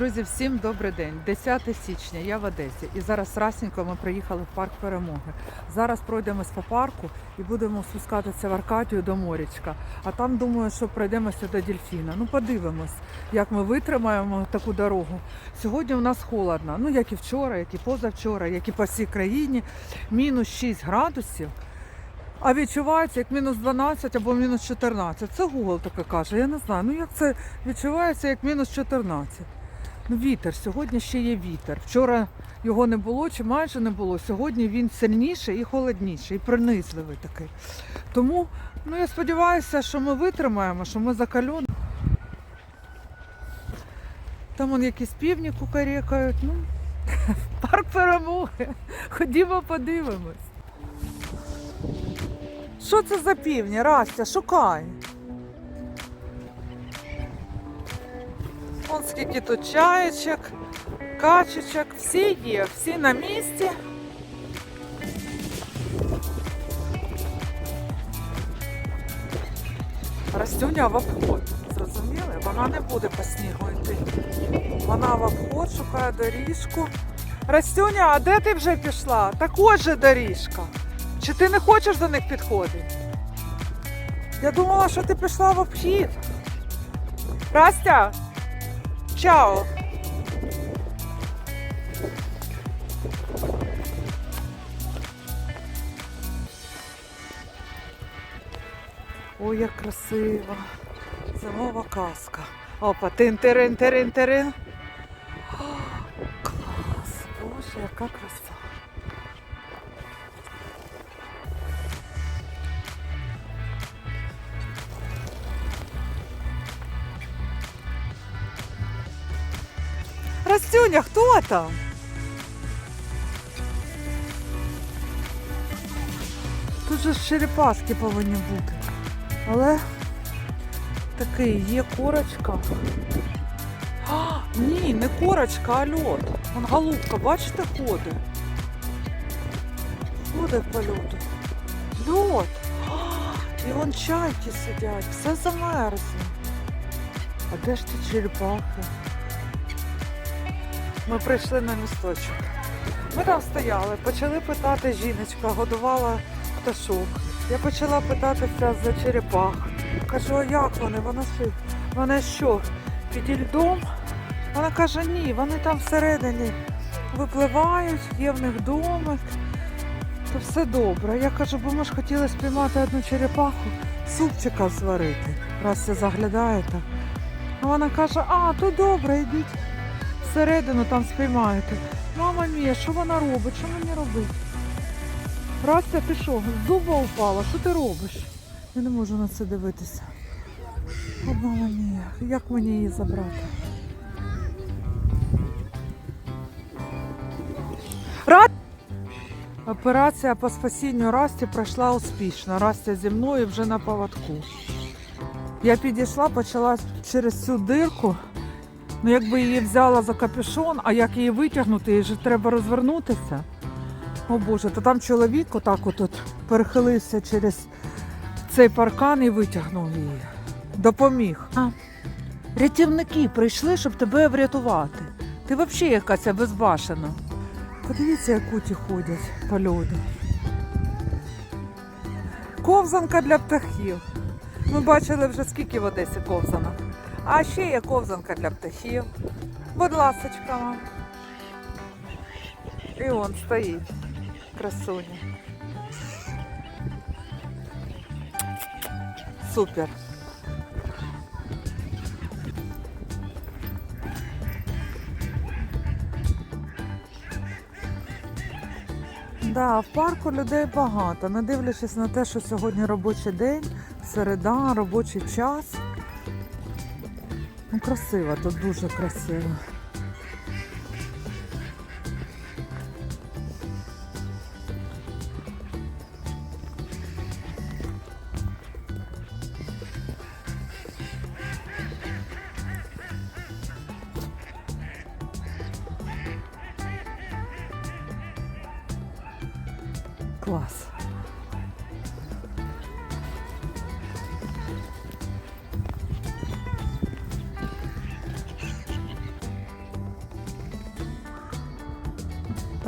Друзі, всім добрий день. 10 січня, я в Одесі. І зараз расненько ми приїхали в парк перемоги. Зараз пройдемось по парку і будемо спускатися в Аркадію до морячка. А там думаю, що пройдемося до дельфіна. Ну подивимось, як ми витримаємо таку дорогу. Сьогодні у нас холодно, ну як і вчора, як і позавчора, як і по всій країні. Мінус 6 градусів. А відчувається як мінус 12 або мінус 14. Це Google таке каже. Я не знаю. Ну як це відчувається як мінус 14. Ну, вітер. Сьогодні ще є вітер. Вчора його не було чи майже не було. Сьогодні він сильніший і холодніший, і пронизливий такий. Тому ну, я сподіваюся, що ми витримаємо, що ми закальоні. Там вон якісь півні кукарекають. Ну, парк перемоги. Ходімо подивимось. Що це за півні? Растя, шукай. Скільки тут чаєчок, качечок, всі є, всі на місці. Растюня в обход. Зрозуміли? Вона не буде по снігу йти. Вона в обход шукає доріжку. Растюня, а де ти вже пішла? Так ось же доріжка. Чи ти не хочеш до них підходити? Я думала, що ти пішла в обхід. Растя! Чао! Ой, як красиво. Зимова казка. Опа, тин-терин-терин-терин. Клас! Боже, яка краса. Растюня, хто там? Тут же ж черепашки повинні бути. Але такий є корочка. А, ні, не корочка, а льот. Вон голубка, бачите, ходить. Ходить по льоду. Льот. І вон чайки сидять, все замерзло. А де ж ті черепахи? Ми прийшли на місточок. Ми там стояли, почали питати жіночка, годувала пташок. Я почала питатися за черепах. Кажу, а як вони? Вона що? Вони що? Під льдом? Вона каже, ні, вони там всередині випливають, є в них домик. То все добре. Я кажу, бо ми ж хотіли спіймати одну черепаху, супчика зварити. Раз це заглядаєте. Вона каже, а, то добре, йдіть всередину там спіймаєте. Мама мія, що вона робить? Що мені робити? Растя, ти що, з дуба упала? Що ти робиш? Я не можу на це дивитися. О, мама мія, як мені її забрати? Рад... Операція по спасінню Расті пройшла успішно. Растя зі мною вже на поводку. Я підійшла, почала через цю дирку. Ну, якби її взяла за капюшон, а як її витягнути, їй же треба розвернутися. О Боже, то там чоловік отак от перехилився через цей паркан і витягнув її. Допоміг. А, рятівники прийшли, щоб тебе врятувати. Ти взагалі якась безбашена. Подивіться, як куті ходять по льоду. Ковзанка для птахів. Ми бачили вже скільки в Одесі ковзанок. А ще є ковзанка для птахів. Будь ласочка вам. І он стоїть. Красуня. Супер. Да, в парку людей багато, не дивлячись на те, що сьогодні робочий день, середа, робочий час. Ну, красиво, тут дуже красиво. Клас.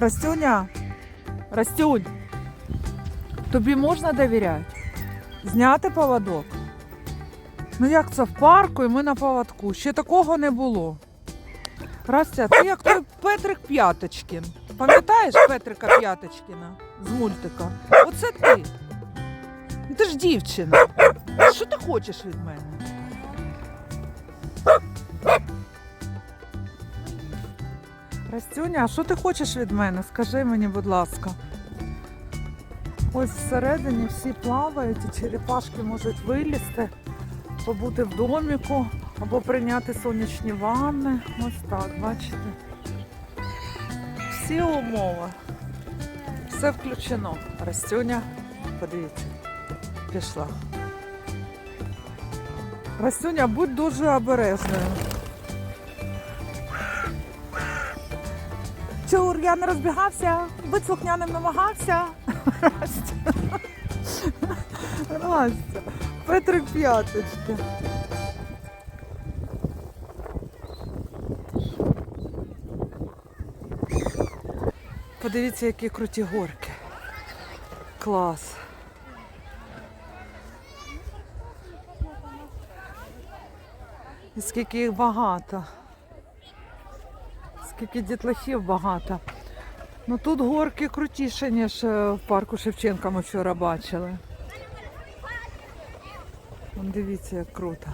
Растюня, Растюнь, тобі можна довіряти? Зняти поводок? Ну як це в парку і ми на поводку? Ще такого не було. Растя, ти як той Петрик П'яточкін. Пам'ятаєш Петрика П'яточкіна з мультика? Оце ти. Ти ж дівчина. Що ти хочеш від мене? Растюня, а що ти хочеш від мене? Скажи мені, будь ласка. Ось всередині всі плавають, і черепашки можуть вилізти, побути в доміку або прийняти сонячні ванни. Ось так, бачите. Всі умови. Все включено. Растюня, подивіться, пішла. Растюня, будь дуже обережною. Чур, я не розбігався, будь слухняним намагався. Растя. Петрик п'яточки. Подивіться, які круті горки. Клас. І скільки їх багато. Скільки дітлахів багато. Ну тут горки крутіше, ніж е, в парку Шевченка ми вчора бачили. Вон дивіться, як круто.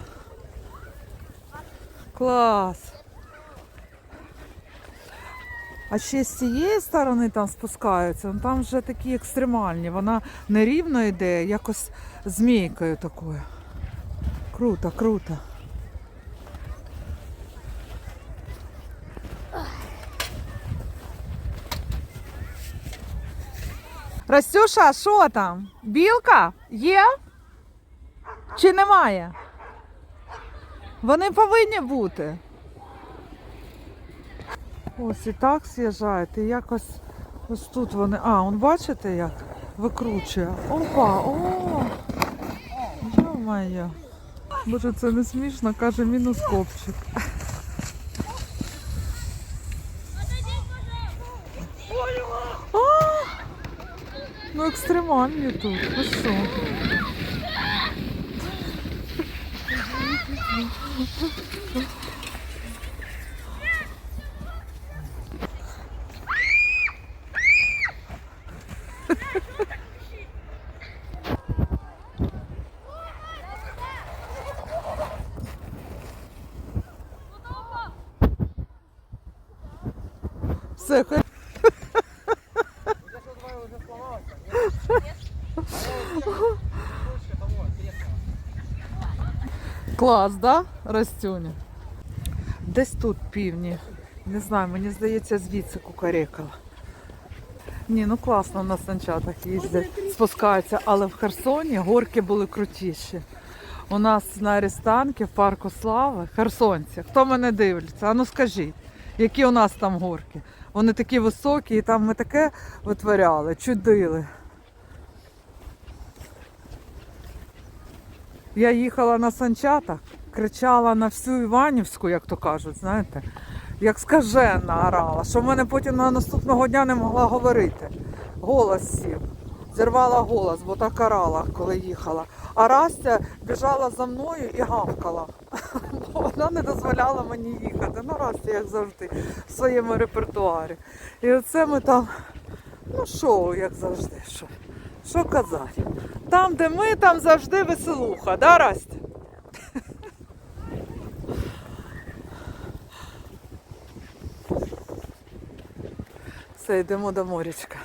Клас. А ще з цієї сторони там спускаються, ну, там вже такі екстремальні. Вона не рівно йде, якось змійкою такою. Круто, круто. Растюша, що там? Білка? Є? Чи немає? Вони повинні бути. Ось і так з'їжджають, і якось ось тут вони. А, он бачите як? Викручує. Опа, о! Йо-моє. Боже, це не смішно, каже мінус копчик. А! Ну екстремальні тут. Ви що? Все, Клас, да? Растюня? Десь тут півні. Не знаю, мені здається, звідси кукарекала. Ні, ну класно на санчатах їздять, спускаються, але в Херсоні горки були крутіші. У нас на Арістанки в парку Слави, херсонці. Хто мене дивиться? А ну скажіть, які у нас там горки? Вони такі високі, і там ми таке витворяли, чудили. Я їхала на санчатах, кричала на всю Іванівську, як то кажуть, знаєте, як скажена орала, що в мене потім на наступного дня не могла говорити. Голос сів. Зірвала голос, бо так орала, коли їхала. А Растя біжала за мною і гавкала. Вона не дозволяла мені їхати. Ну, Растя, як завжди, в своєму репертуарі. І оце ми там, ну шоу, як завжди. Що, що казати? Там, де ми, там завжди веселуха, да, Растя? Все, йдемо до морячка.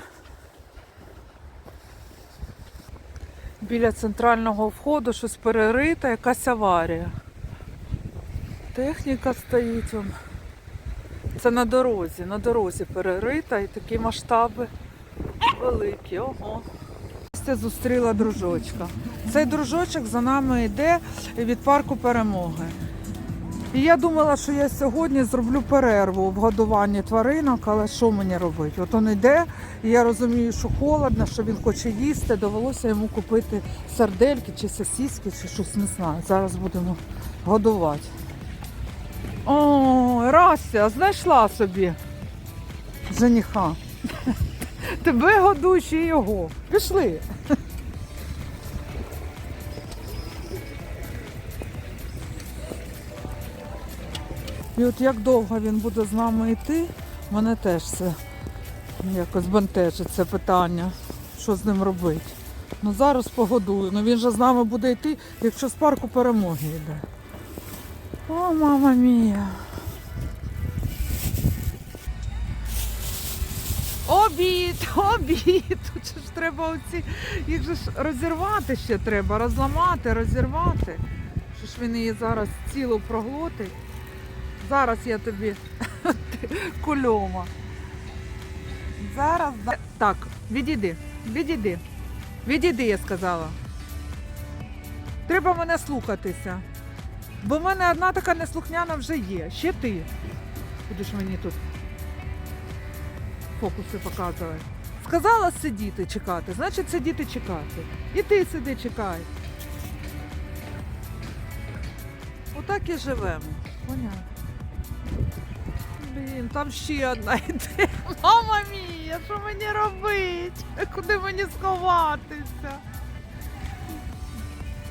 Біля центрального входу щось перерита, якась аварія. Техніка стоїть. Вон. Це на дорозі, на дорозі перерита і такі масштаби великі. Ого. Настя зустріла дружочка. Цей дружочок за нами йде від парку перемоги. І я думала, що я сьогодні зроблю перерву в годуванні тваринок, але що мені робити? От він йде, і я розумію, що холодно, що він хоче їсти. Довелося йому купити сардельки чи сосиски, чи щось не знаю. Зараз будемо годувати. О, Рася, знайшла собі жениха. Тебе годуй ще його. Пішли. І от як довго він буде з нами йти, мене теж це якось бентежить це питання, що з ним робити. Ну зараз погодую. Ну він же з нами буде йти, якщо з парку перемоги йде. О, мама мія. Обід, обід. Тут ж треба оці, їх же ж розірвати ще треба, розламати, розірвати. Що ж він її зараз цілу проглотить. Зараз я тобі кульома. Зараз. Так, відійди, відійди. Відійди, я сказала. Треба мене слухатися. Бо в мене одна така неслухняна вже є. Ще ти. Будеш мені тут фокуси показувати. Сказала сидіти чекати, значить сидіти чекати. І ти сиди чекай. Отак і живемо. Понятно. Блін, там ще одна йде. Мама мія, що мені робить? Куди мені сховатися?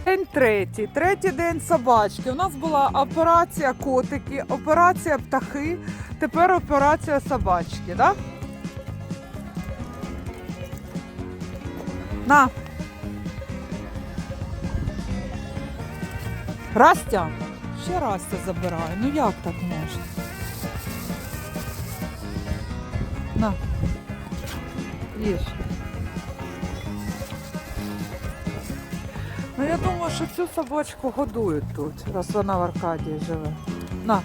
День третій, третій день собачки. У нас була операція котики, операція птахи, тепер операція собачки, да? На. Растя. Ще Растя забираю. Ну як так можна? На. Їж. Ну я думаю, що цю собачку годують тут, раз вона в Аркадії живе. На.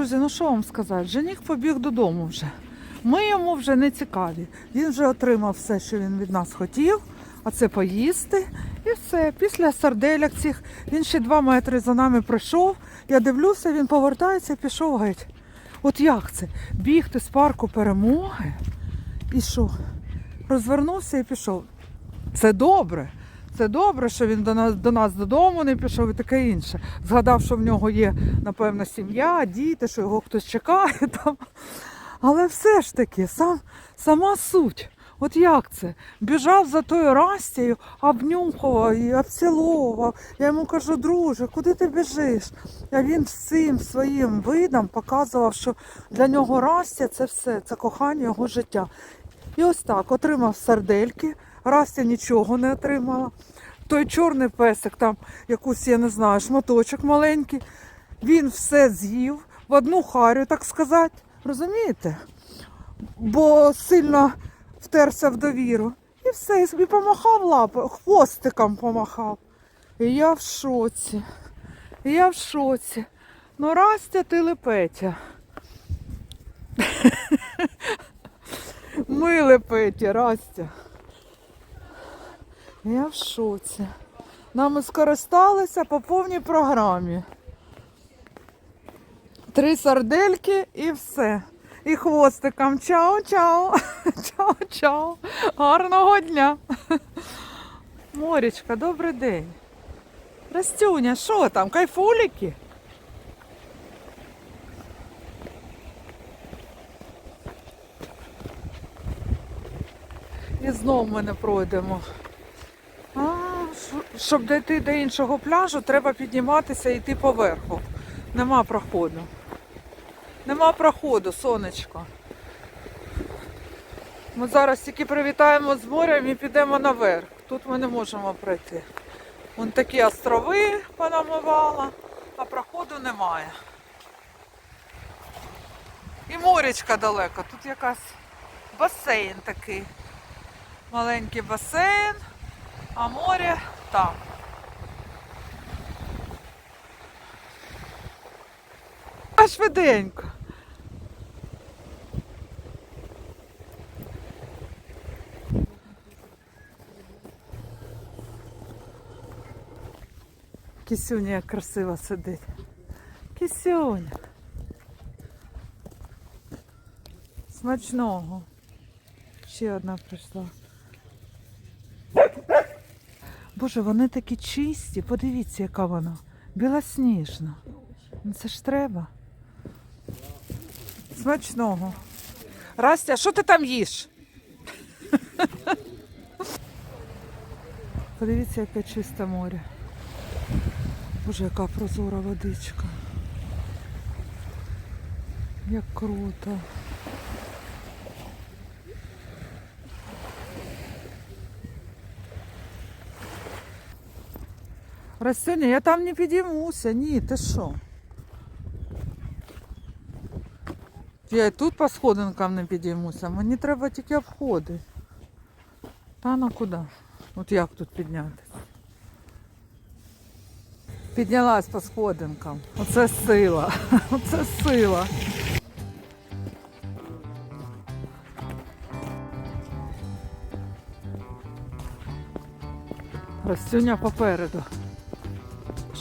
Друзі, ну що вам сказати? Жених побіг додому вже. Ми йому вже не цікаві. Він вже отримав все, що він від нас хотів, а це поїсти. І все. Після сарделяк цих він ще два метри за нами пройшов. Я дивлюся, він повертається і пішов геть. От як це? Бігти з парку перемоги і що? Розвернувся і пішов. Це добре. Це добре, що він до нас, до нас додому не пішов і таке інше. Згадав, що в нього є, напевно, сім'я, діти, що його хтось чекає там. Але все ж таки, сам, сама суть. От як це? Біжав за тою Растією, обнюхував її, обціловував. Я йому кажу, друже, куди ти біжиш? А він всім своїм видом показував, що для нього Растя це все, це кохання його життя. І ось так отримав сардельки, Растя нічого не отримала. Той чорний песик, там якусь, я не знаю, шматочок маленький, він все з'їв в одну харю, так сказати. Розумієте? Бо сильно втерся в довіру. І все, і собі помахав лапою, хвостиком помахав. І я в шоці. І я в шоці. Ну, Растя ти лепетя. Ми лепеті, Растя. Я в шоці. Нами скористалися по повній програмі. Три сардельки і все. І хвостиком. Чао-чао. Чао-чао. Гарного дня. Морічка, добрий день. Растюня, що там? Кайфуліки? І знов ми не пройдемо. А, щоб дійти до іншого пляжу, треба підніматися і йти поверху. Нема проходу. Нема проходу, сонечко. Ми зараз тільки привітаємо з морем і підемо наверх. Тут ми не можемо пройти. Вон такі острови понамивала, а проходу немає. І морячка далеко. Тут якась басейн такий. Маленький басейн, а море там. А швиденько. Кисюня як красиво сидить. Кисюня. Смачного. ще одна прийшла. Боже, вони такі чисті. Подивіться, яка вона. Білосніжна. Ну це ж треба. Смачного. Растя, що ти там їш? Подивіться, яке чисте море. Боже, яка прозора водичка. Як круто. Растюня, я там не підіймуся. Ні, ти що? Я і тут по сходинкам не підіймуся. Мені треба тільки обходи. Та на куди? От як тут піднятися? Піднялась по сходинкам. Оце сила. Оце сила. Ростюня попереду.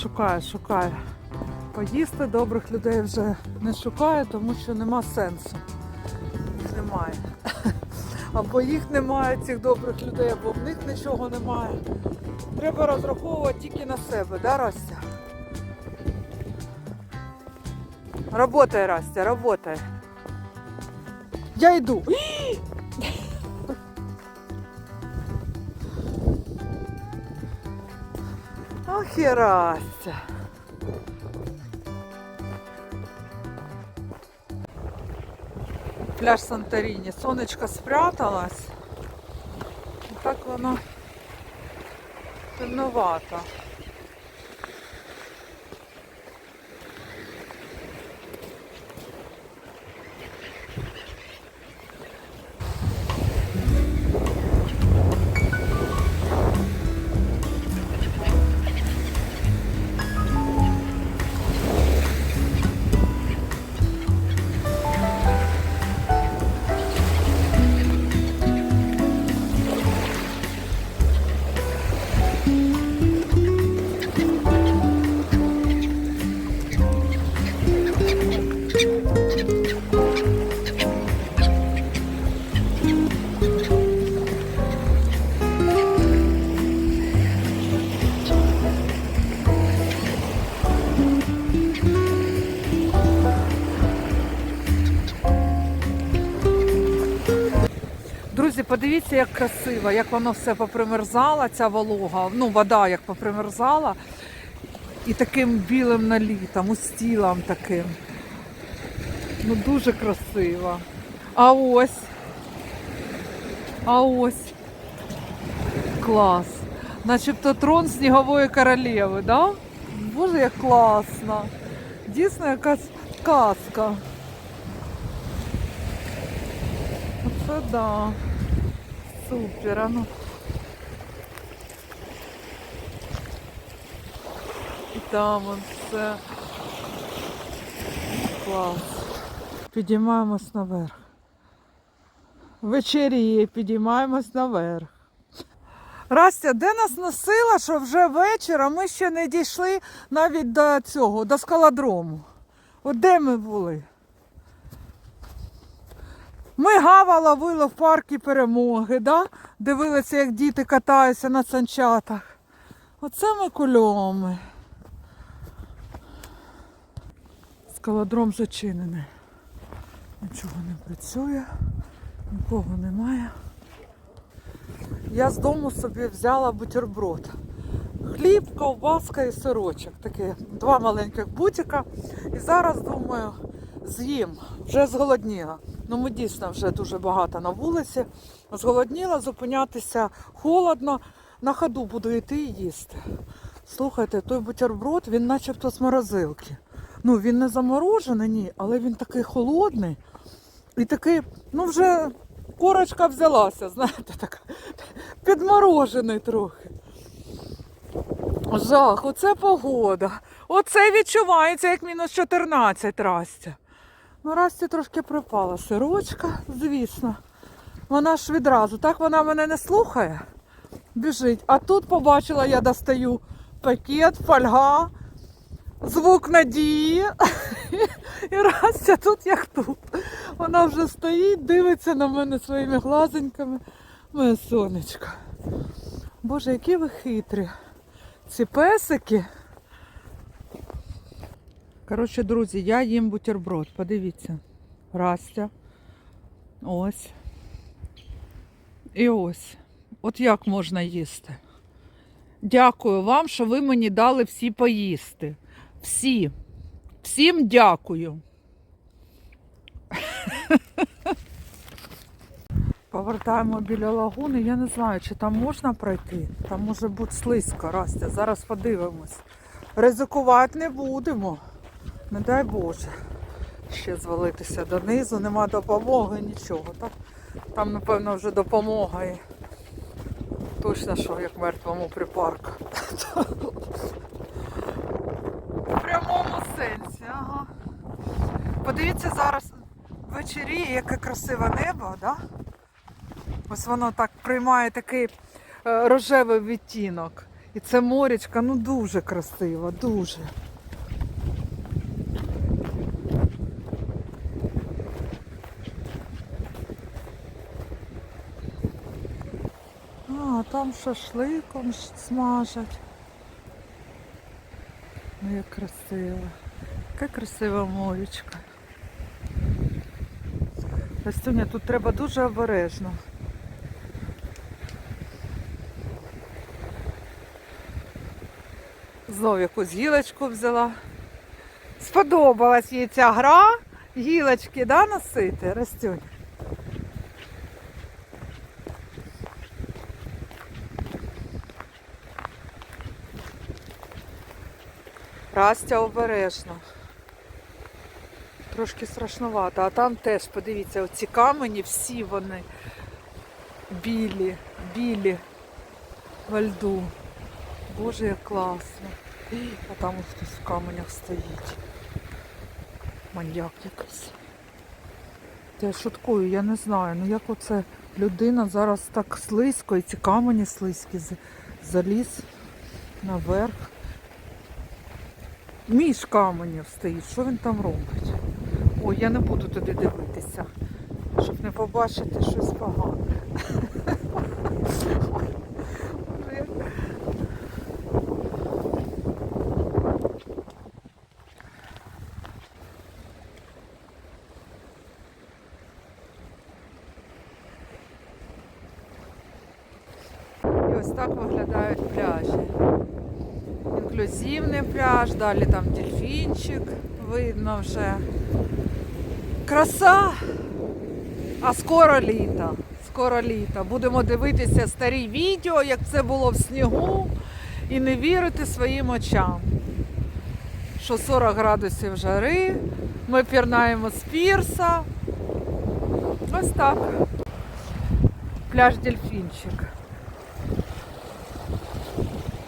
Шукає, шукає. Поїсти добрих людей вже не шукає, тому що нема сенсу. Немає. Або їх немає, цих добрих людей, або в них нічого немає. Треба розраховувати тільки на себе, да, Растя? Работай, Растя, работай. Я йду. Ох. Пляж Санторіні. Сонечко спряталась. І так воно темновато. Подивіться, як красиво, як воно все попримерзало, ця волога, ну вода як попримерзала. І таким білим налітом, устілом таким. Ну дуже красиво. А ось. А ось. Клас. Начебто трон снігової королеви, да? Боже, як класно. Дійсно якась казка. Оце да. Супер, а ну. І там он все. Клас. Підіймаємось наверх. Вечеріє, підіймаємось наверх. Растя, де нас носила, що вже вечір, а ми ще не дійшли навіть до цього, до скалодрому. От де ми були? Ми гава ловили в парку перемоги, да? дивилися, як діти катаються на санчатах. Оце ми кульоми. Скалодром зачинений. Нічого не працює, нікого немає. Я з дому собі взяла бутерброд. Хліб, ковбаска і сирочок. Такі два маленьких бутика. І зараз думаю, з'їм. Вже зголодніла. Ну ми дійсно вже дуже багато на вулиці. Зголодніла, зупинятися холодно. На ходу буду йти і їсти. Слухайте, той бутерброд, він начебто з морозилки. Ну, він не заморожений, ні, але він такий холодний. І такий, ну вже корочка взялася, знаєте, така підморожений трохи. Жах, оце погода. Оце відчувається, як мінус 14 Растя. Ну, Расті трошки припала сирочка, звісно. Вона ж відразу. Так вона мене не слухає. Біжить. А тут побачила, я достаю пакет, фольга, звук надії. І Растя тут як тут. Вона вже стоїть, дивиться на мене своїми глазеньками. Моє сонечко. Боже, які ви хитрі. Ці песики. Коротше, друзі, я їм бутерброд. Подивіться. Растя. Ось. І ось. От як можна їсти. Дякую вам, що ви мені дали всі поїсти. Всі. Всім дякую. Повертаємо біля лагуни. Я не знаю, чи там можна пройти. Там може бути слизько, Растя. Зараз подивимось. Ризикувати не будемо. Не дай Боже. Ще звалитися донизу, нема допомоги, нічого. Так? Там, напевно, вже допомога. І... Точно, що як мертвому припарку. В прямому сенсі, ага. Подивіться зараз вечері, яке красиве небо, да? Ось воно так приймає такий е, рожевий відтінок. І це морячка, ну дуже красиво, дуже. А, там шашликом смажать. Ну, як красиво. Яка красива морячка. Растуня, тут треба дуже обережно. Знов якусь гілочку взяла. Сподобалась їй ця гра. Гілочки, да, носити, Растюнь? Растя обережно. Трошки страшновато, а там теж, подивіться, оці камені, всі вони білі, білі во льду. Боже, як класно. А там ось хтось в каменях стоїть. Маньяк якийсь. Я шуткую, я не знаю. Ну як оце людина зараз так слизько, і ці камені слизькі заліз наверх. Між каменів стоїть. Що він там робить? Ой, я не буду туди дивитися, щоб не побачити щось погане. І ось так виглядають пляжі. Інклюзивний пляж, далі там дельфінчик, видно вже. Краса! А скоро літо. Скоро літо. Будемо дивитися старі відео, як це було в снігу, і не вірити своїм очам. Що 40 градусів жари, ми пірнаємо з пірса. Ось так. Пляж дельфінчик.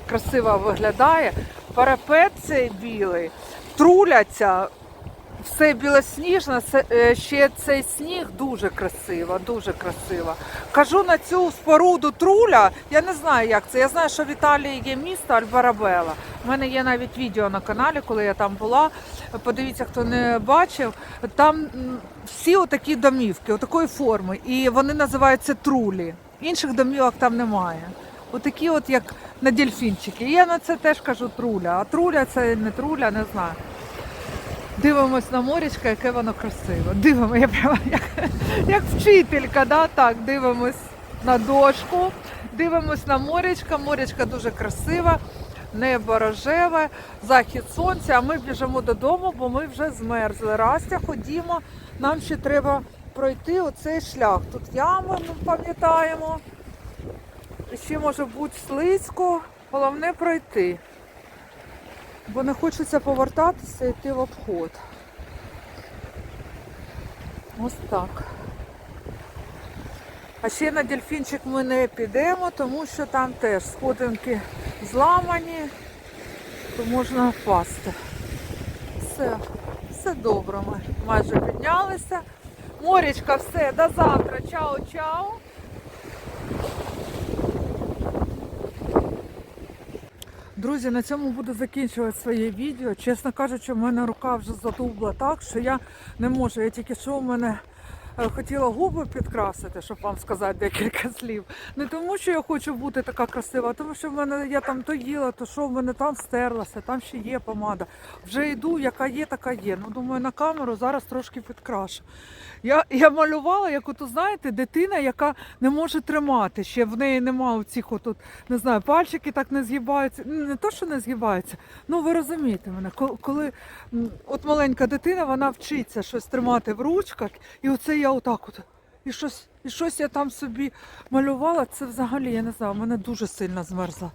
Красиво виглядає. Парапет цей білий, труляться, все білосніжне, це- е, ще цей сніг дуже красиво, дуже красиво. Кажу на цю споруду труля, я не знаю, як це. Я знаю, що в Італії є місто Альбарабела. У мене є навіть відео на каналі, коли я там була. Подивіться, хто не бачив. Там всі отакі домівки, отакої форми, і вони називаються трулі. Інших домівок там немає. Отакі, от як на дельфінчики. Я на це теж кажу труля. А труля це не труля, не знаю. Дивимось на морячка, яке воно красиве. Дивимо, я прямо як, як вчителька, да? так, дивимось на дошку, дивимось на морячка. Морячка дуже красива, небо рожеве, захід сонця, а ми біжимо додому, бо ми вже змерзли. Растя, ходімо, нам ще треба пройти оцей шлях. Тут ями, ми пам'ятаємо. Ще може бути слизько, головне пройти. Бо не хочеться повертатися і йти в обход. Ось так. А ще на дельфінчик ми не підемо, тому що там теж сходинки зламані, то можна впасти. Все, все добре. Ми майже піднялися. Морічка, все, до завтра. Чао-чао. Друзі, на цьому буду закінчувати своє відео. Чесно кажучи, в мене рука вже задубла так, що я не можу. Я тільки що в мене хотіла губи підкрасити, щоб вам сказати декілька слів. Не тому, що я хочу бути така красива, а тому що в мене я там то їла, то що в мене там стерлася, там ще є помада. Вже йду, яка є, така є. Ну думаю, на камеру зараз трошки підкрашу. Я, я малювала, як ото, знаєте, дитина, яка не може тримати. Ще в неї немає цих отут, не знаю, пальчики так не згибаються. Не то, що не згибаються. Ну ви розумієте мене, коли от маленька дитина, вона вчиться щось тримати в ручках, і оце я отак от. І щось, і щось я там собі малювала. Це взагалі, я не знаю, у мене дуже сильно змерзла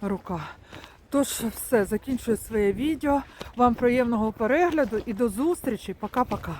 рука. Тож все, закінчую своє відео. Вам приємного перегляду і до зустрічі. Пока-пока.